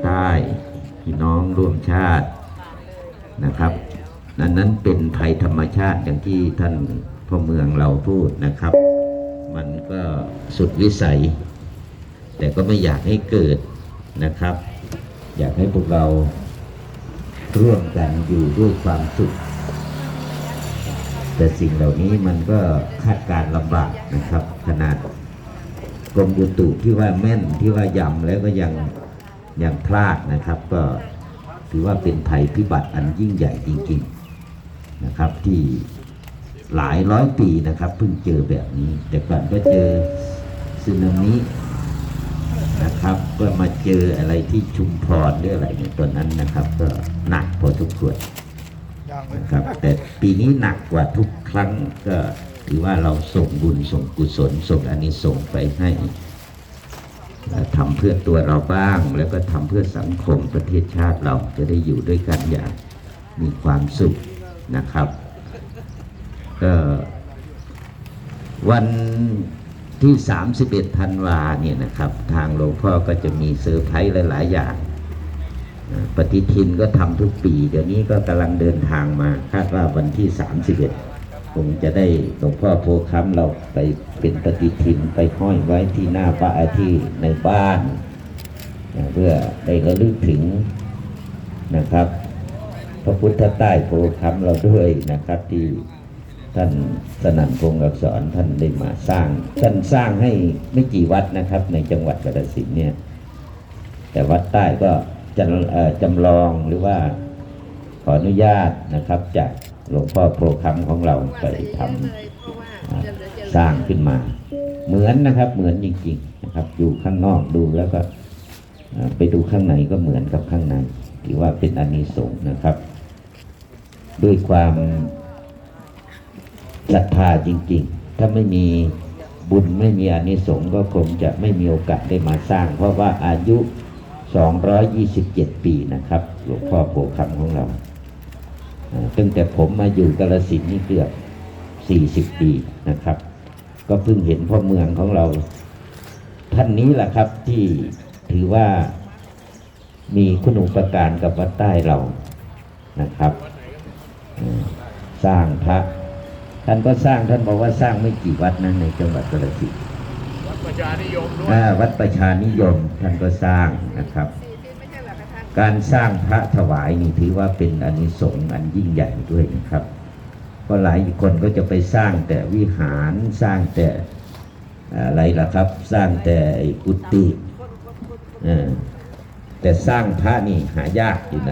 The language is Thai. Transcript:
ใต้พี่น้องร่วมชาตินะครับนั้นนั้นเป็นภัยธรรมชาติอย่างที่ท่านพ่อเมืองเราพูดนะครับ มันก็สุดวิสัย แต่ก็ไม่อยากให้เกิดนะครับ อยากให้พวกเราร่วมกันอยู่ด้วยความสุข แต่สิ่งเหล่านี้มันก็คาดการลำบากนะครับ ขนาดกรมอุตุที่ว่าแม่นที่ว่ายำแล้วก็ยัง ยังพลาดนะครับก็ถือว่าเป็นภัยพิบัติอันยิ่งใหญ่จริงๆนะครับที่หลายร้อยปีนะครับเพิ่งเจอแบบนี้ แต่ก่อนก็เจอสึนามินะครับก็มาเจออะไรที่ชุมพรหรืออะไรเนี่ยตัวนั้นนะครับ ก็หนักพอทุกส่วนนะครับแต่ปีนี้หนักกว่าทุกครั้งก็ถือว่าเราส่งบุญส่งกุศลส่งอานิสงส์ไปให้ เอ่อทำเพื่อตัวเราบ้าง แล้วก็ทำเพื่อสังคมประเทศชาติเราจะได้อยู่ด้วยกันอย่างมีความสุขนะครับก็วันที่ 31ธันวาเนี่ยนะครับ ทางหลวงพ่อก็จะมีเซอร์ไพรส์หลาย ๆ อย่าง ปฏิทินก็ทำทุกปี เดี๋ยวนี้ก็กำลังเดินทางมาคาดว่าวันที่ 31 คงจะได้หลวงพ่อโพค้ำเราไปเป็นปฏิทินไปห้อยไว้ที่หน้าบ้านที่ในบ้านนะเพื่อได้ระลึกถึงนะครับ พระพุทธใต้โพค้ำเราด้วยนะครับที่ท่านสนั่นพงศ์อักษรท่านได้มาสร้าง ท่านสร้างให้ไม่กี่วัดนะครับ ในจังหวัดกาฬสินเนี่ย แต่วัดใต้ก็จะจำลองหรือว่าขออนุญาตนะครับจาก หลวงพ่อโพคำของเราไปทำอ่าสร้างขึ้นมา เหมือนนะครับ เหมือนจริง ๆ นะครับ อยู่ข้างนอกดูแล้วก็ไปดูข้างในก็เหมือนกับข้างในถือว่าเป็นอานิสงส์นะครับ ด้วยความศรัทธาจริง ๆ ถ้าไม่มีบุญไม่มีอานิสงส์ก็คงจะไม่มีโอกาสได้มาสร้าง เพราะว่าอายุ 227 ปีนะครับ หลวงพ่อโพคำของเรา ตั้งแต่ผมมาอยู่กาลสินธุ์นี่เกือบ 40 ปีนะครับ ก็เพิ่งเห็นพ่อเมืองของเรา ท่านนี้แหละครับที่ถือว่ามีคุณอุปการกับวัดใต้เรานะครับอ่าสร้างพระท่านก็สร้างท่านบอกว่าสร้างไม่กี่วัดนะในจังหวัดกาฬสินธุ์วัดประชานิยมด้วยอ่าวัดประชานิยมท่านก็สร้างนะครับ การสร้างพระถวายนี่ถือว่าเป็นอนิสงส์อันยิ่งใหญ่ด้วยนะครับเพราะหลายคนก็จะไปสร้างแต่วิหารสร้างแต่อะไรล่ะครับ สร้างแต่อ้กุฏิแต่สร้างพระนี่หายากอยู่นะ